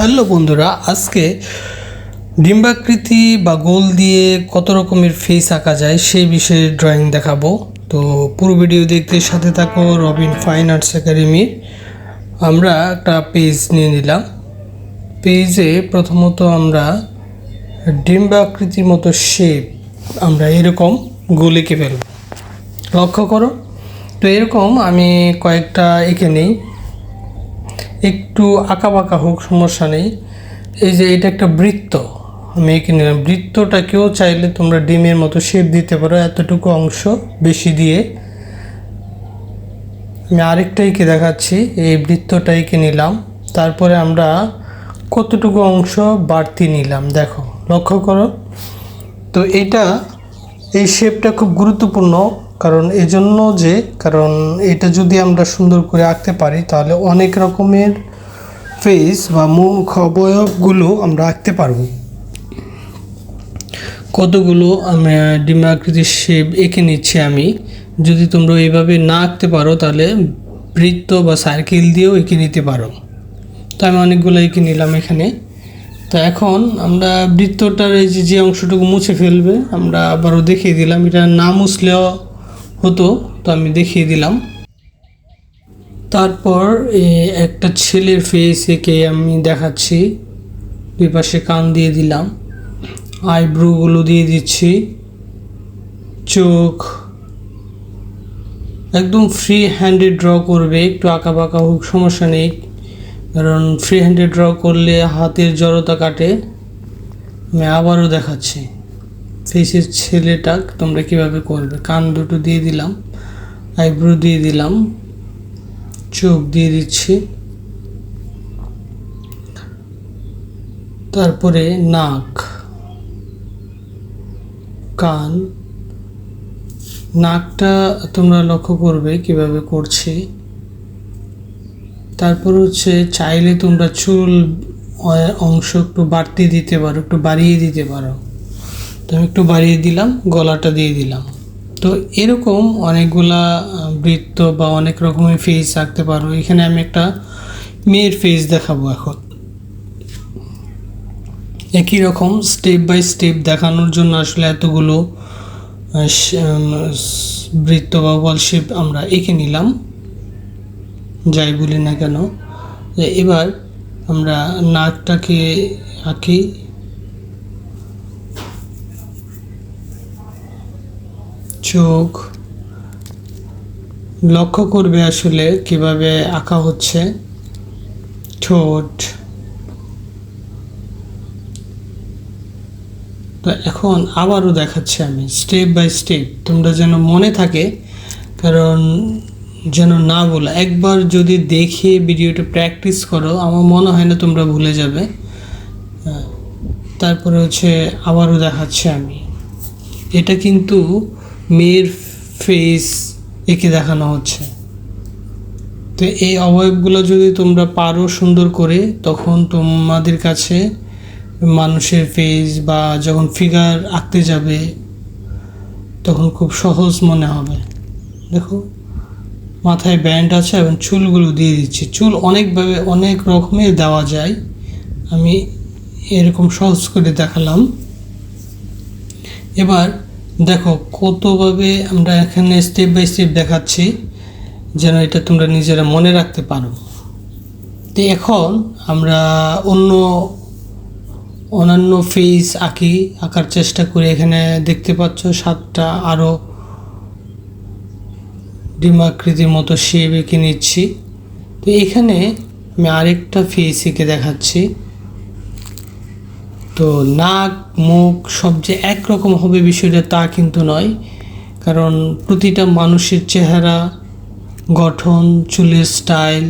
Hello বন্ধুরা, আজকে ডিম্বাকৃতি বা গোল দিয়ে কত রকমের ফেস আঁকা যায় সেই বিষয়ে ড্রয়িং দেখাবো। তো পুরো ভিডিও দেখতে সাথে থাকো রবিন ফাইন আর্টস একাডেমির আমরা একটা পেজ নিয়ে নিলাম। পেজে প্রথমত আমরা ডিম্বাকৃতির মতো শেপ আমরা এরকম গোল এঁকে ফেলব। লক্ষ্য করো, তো এরকম আমি কয়েকটা এঁকে নিই। একটু আঁকা বাঁকা হোক, সমস্যা নেই। এই যে এটা একটা বৃত্ত, আমি এঁকে নিলাম। বৃত্তটাকেও চাইলে তোমরা ডিমের মতো শেপ দিতে পারো, এতটুকু অংশ বেশি দিয়ে। আমি আরেকটা এঁকে দেখাচ্ছি, এই বৃত্তটা এঁকে নিলাম। তারপরে আমরা কতটুকু অংশ বাড়তি নিলাম, দেখো, লক্ষ্য করো। তো এটা, এই শেপটা খুব গুরুত্বপূর্ণ। কারণ এজন্য যে, কারণ এটা যদি আমরা সুন্দর করে আঁকতে পারি, তাহলে অনেক রকমের ফেস বা মুখ অবয়বগুলো আমরা আঁকতে পারব। কতগুলো আমি ডিমাকৃতির শেপ এঁকে নিচ্ছি আমি, যদি তোমরা এইভাবে না আঁকতে পারো, তাহলে বৃত্ত বা সার্কেল দিয়েও এঁকে নিতে পারো। তো আমি অনেকগুলো এঁকে নিলাম এখানে। তো এখন আমরা বৃত্তটার এই যে যে অংশটুকু মুছে ফেলবে, আমরা আবারও দেখিয়ে দিলাম এটা না মুছলেও হতো, তো আমি দেখিয়ে দিলাম। তারপর একটা ছেলের ফেস এঁকে আমি দেখাচ্ছি। দুই পাশে কান দিয়ে দিলাম। আইব্রোগুলো দিয়ে দিচ্ছি। চোখ। একদম ফ্রি হ্যান্ডে ড্র করবে, একটু আঁকা বাঁকা হোক, সমস্যা নেই। কারণ ফ্রি হ্যান্ডে ড্র করলে হাতের জড়তা কাটে। আমি আবারও দেখাচ্ছি। ফেসের ছেলেটা তোমরা কীভাবে করবে? কান দুটো দিয়ে দিলাম আইব্রো দিয়ে দিলাম, চোখ দিয়ে দিচ্ছি। তারপরে নাক, কান। নাকটা তোমরা লক্ষ্য করবে কীভাবে করছি। তারপর হচ্ছে চাইলে তোমরা চুল অংশ একটু বাড়তি দিতে পারো, একটু বাড়িয়ে দিতে পারো। তো আমি একটু বাড়িয়ে দিলাম, গলাটা দিয়ে দিলাম। তো এরকম অনেকগুলা বৃত্ত বা অনেক রকমের ফেস আঁকতে পারো। এখানে আমি একটা মেয়ের ফেস দেখাবো এখন। একই রকম স্টেপ বাই স্টেপ দেখানোর জন্য আসলে এতগুলো বৃত্ত বা বল শেপ আমরা এঁকে নিলাম। যাই বলি না কেন। এবার আমরা নাকটাকে আঁকি। চোখ লক্ষ্য করবে আসলে কীভাবে আঁকা হচ্ছে। ঠোঁট। তো এখন আবারও দেখাচ্ছি আমি স্টেপ বাই স্টেপ তোমরা যেন মনে থাকে, কারণ যেন না বলো। একবার যদি দেখে ভিডিওটা প্র্যাকটিস করো, আমার মনে হয় না তোমরা ভুলে যাবে। তারপরে হচ্ছে আবারও দেখাচ্ছি আমি। এটা কিন্তু মেয়ের ফেস এঁকে দেখানো হচ্ছে। তো এই অবয়বগুলো যদি তোমরা পারো সুন্দর করে, তখন তোমাদের কাছে মানুষের ফেস বা যখন ফিগার আঁকতে যাবে, তখন খুব সহজ মনে হবে। দেখো, মাথায় ব্যান্ড আছে এবং চুলগুলো দিয়ে দিচ্ছি। চুল অনেকভাবে অনেক রকমের দেওয়া যায়। আমি এরকম সহজ করে দেখালাম। এবার দেখো কতভাবে আমরা এখানে স্টেপ বাই স্টেপ দেখাচ্ছি, যেন এটা তোমরা নিজেরা মনে রাখতে পারো। তো এখন আমরা অন্য অন্যান্য ফেস আঁকি, আঁকার চেষ্টা করি এখানে দেখতে পাচ্ছ সাতটা আরও ডিমাকৃতির মতো শেপ এঁকে নিচ্ছি। তো এখানে আমি আরেকটা ফেস এঁকে দেখাচ্ছি। তো নাক, মুখ সব যে একরকম হবে বিষয়টা তা কিন্তু নয়। কারণ প্রতিটা মানুষের চেহারা, গঠন, চুলের স্টাইল,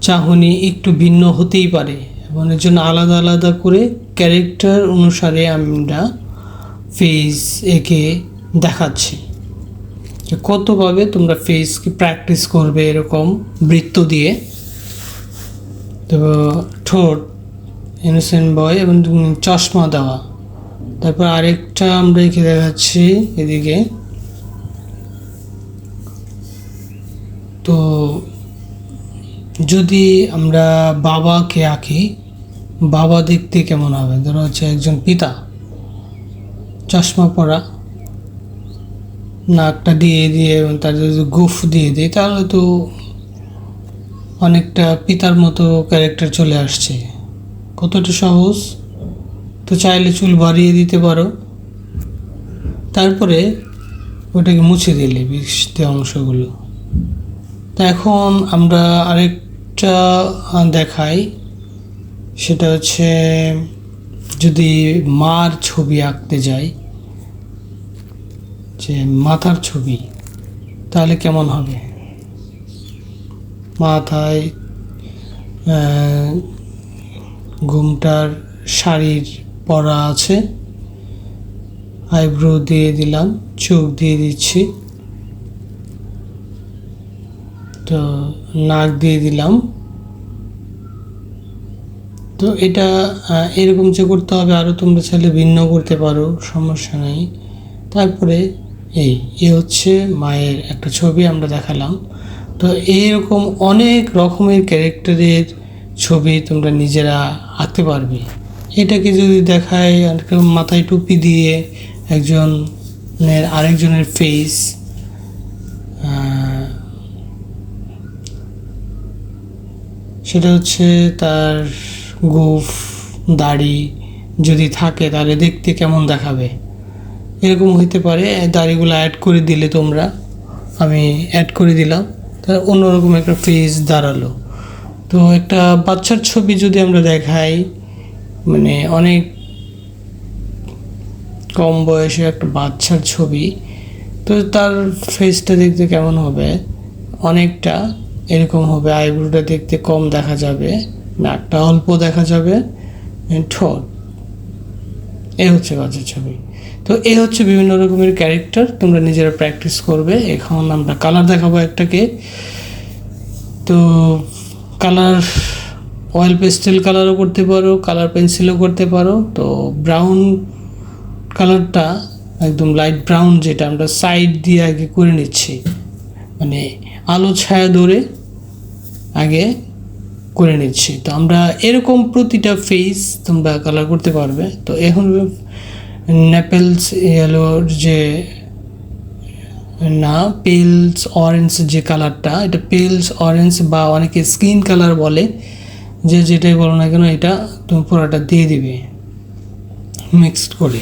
চাহনি একটু ভিন্ন হতেই পারে এবং এর জন্য আলাদা আলাদা করে ক্যারেক্টার অনুসারে আমরা ফেস এঁকে দেখাচ্ছি। কতভাবে তোমরা ফেসকে প্র্যাকটিস করবে এরকম বৃত্ত দিয়ে। তো ঠোঁট ইনোসেন্ট বয় এবং চশমা দেওয়া। তারপর আরেকটা আমরা এঁকে দেখাচ্ছি এদিকে। তো যদি আমরা বাবাকে আঁকি, বাবা দেখতে কেমন হবে? ধরো হচ্ছে একজন পিতা, চশমা পরা, নাকটা দিয়ে দিয়ে এবং তার যদি গুফ দিয়ে দিই, তাহলে তো অনেকটা পিতার মতো ক্যারেক্টার চলে আসছে। কতটা সহজ? তো চাইলে চুল বাড়িয়ে দিতে পারো। তারপরে ওটাকে মুছে দিলে বৃষ্টি অংশগুলো। তো এখন আমরা আরেকটা দেখাই। সেটা হচ্ছে যদি মার ছবি আঁকতে যাই, যে মাথার ছবি, তাহলে কেমন হবে? মাথায় ঘুমটার শাড়ির পরা আছে। আইব্রো দিয়ে দিলাম, চোখ দিয়ে দিচ্ছি। তো নাক দিয়ে দিলাম। তো এটা এরকম যে করতে হবে আরও তোমরা চাইলে ভিন্ন করতে পারো, সমস্যা নেই। তারপরে এই, এ হচ্ছে মায়ের একটা ছবি আমরা দেখালাম। তো এইরকম অনেক রকমের ক্যারেক্টারের ছবি তোমরা নিজেরা আঁকতে পারবে। এটাকে যদি দেখায় আর কেউ মাথায় টুপি দিয়ে একজনের, আরেকজনের ফেস সেটা হচ্ছে তার গোফ, দাড়ি যদি থাকে তাহলে দেখতে কেমন দেখাবে। এরকম হইতে পারে, দাড়িগুলো অ্যাড করে দিলে তোমরা, আমি অ্যাড করে দিলাম, তাহলে অন্যরকম একটা ফেস দাঁড়াল। তো একটা বাচ্চার ছবি যদি আমরা দেখাই মানে অনেক কম বয়সে একটা বাচ্চার ছবি, তো তার ফেসটা দেখতে কেমন হবে? অনেকটা এরকম হবে আইব্রোটা দেখতে কম দেখা যাবে, নাকটা অল্প দেখা যাবে ঠোঁট। এ হচ্ছে বাচ্চার ছবি। তো এ হচ্ছে বিভিন্ন রকমের ক্যারেক্টার তোমরা নিজেরা প্র্যাকটিস করবে। এখন আমরা কালার দেখাবো একটাকে। তো কালার অয়েল পেস্টেল কালারও করতে পারো কালার পেন্সিলও করতে পারো। তো ব্রাউন কালারটা একদম লাইট ব্রাউন যেটা আমরা সাইড দিয়ে আগে করে নিচ্ছি। মানে আলো ছায়া ধরে আগে করে নিচ্ছি। তো আমরা এরকম প্রতিটা ফেস তোমরা কালার করতে পারবে। তো এখন নেপেলস ইয়েলোর যে না পেলস অরেঞ্জ যে কালারটা এটা পেলস অরেঞ্জ বা অনেকে স্কিন কালার বলে, যে যেটাই বলো না কেন এটা তুমি পুরোটা দিয়ে দিবে। মিক্সড করে।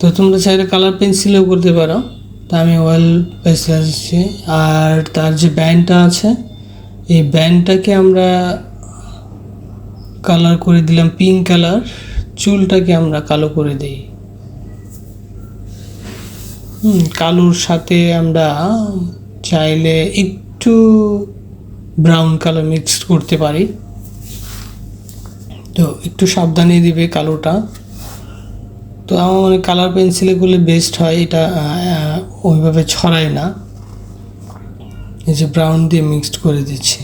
তো তোমরা চাইলে কালার পেন্সিলও করতে পারো। তা আমি অয়েল পেন্সিল আসছি। আর তার যে ব্যান্ডটা আছে, এই ব্যান্ডটাকে আমরা কালার করে দিলাম পিঙ্ক কালার চুলটাকে আমরা কালো করে দিই। কালোর সাথে আমরা চাইলে একটু ব্রাউন কালার মিক্সড করতে পারি। তো একটু সাবধানে দিবে কালোটা। তো আমার মনে কালার পেন্সিলে করলে বেস্ট হয়, এটা ওইভাবে ছড়ায় না। এই যে ব্রাউন দিয়ে মিক্সড করে দিচ্ছি।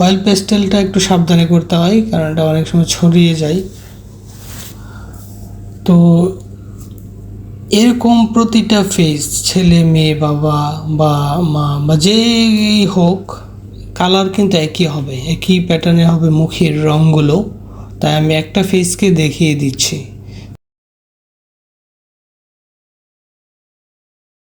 অয়েল পেস্টেলটা একটু সাবধানে করতে হয়, কারণ এটা অনেক সময় ছড়িয়ে যায়। তো এরকম প্রতিটা ফেস ছেলে, মেয়ে, বাবা, বা মা, বা যেই হোক কালার কিন্তু একই হবে, একই প্যাটার্নে হবে মুখের রঙগুলো তাই আমি একটা ফেসকে দেখিয়ে দিচ্ছি।